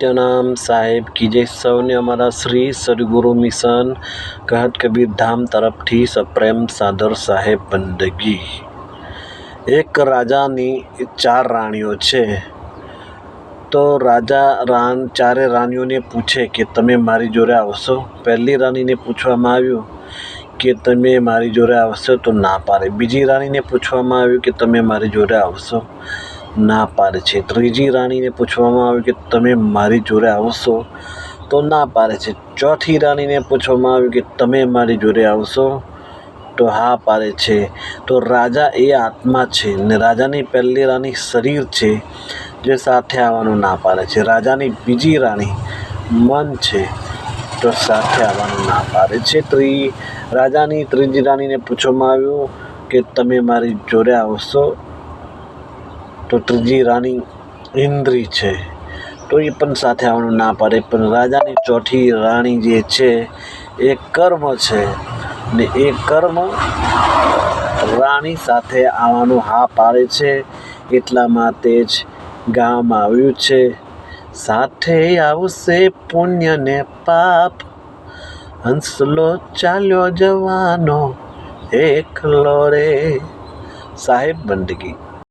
સત્યનામ સાહેબ કી જય સૌને અમારા શ્રી સદગુરુ મિશન કહત કબીર ધામ તરફથી સપ્રેમ સાદર સાહેબ બંદગી. એક રાજાની ચાર રાણીઓ છે. તો રાજા રાન ચારે રાણીઓને પૂછે કે તમે મારી જોડે આવશો? પહેલી રાણીને પૂછવામાં આવ્યું કે તમે મારી જોડે આવશો તો ના પાડે. બીજી રાણીને પૂછવામાં આવ્યું કે તમે મારી જોડે આવશો? ના પાડે છે. ત્રીજી રાણીને પૂછવામાં આવ્યું કે તમે મારી જોડે આવશો તો ના પાડે છે. ચોથી રાણીને પૂછવામાં આવ્યું કે તમે મારી જોડે આવશો તો હા પાડે છે. તો રાજા એ આત્મા છે ને રાજાની પહેલી રાણી શરીર છે જે સાથે આવવાનું ના પાડે છે. રાજાની બીજી રાણી મન છે તો સાથે આવવાનું ના પાડે છે. ત્રી રાજાની ત્રીજી રાણીને પૂછવામાં આવ્યું કે તમે મારી જોડે આવશો તો ત્રીજી રાણી ઇન્દ્રી છે. તો એ પણ સાથે આવવાનું ના પાડે, પણ રાજાની ચોથી રાણી જે છે, એ કર્મ છે ને એ કર્મ રાણી સાથે આવવાનું હા પાડે છે. એટલા માટે જ ગાવામાં આવ્યું છે. સાથે આવશે પુણ્ય ને પાપ. હંસલો ચાલ્યો જવાનો, એકલો રે. સાહેબ, બંદગી.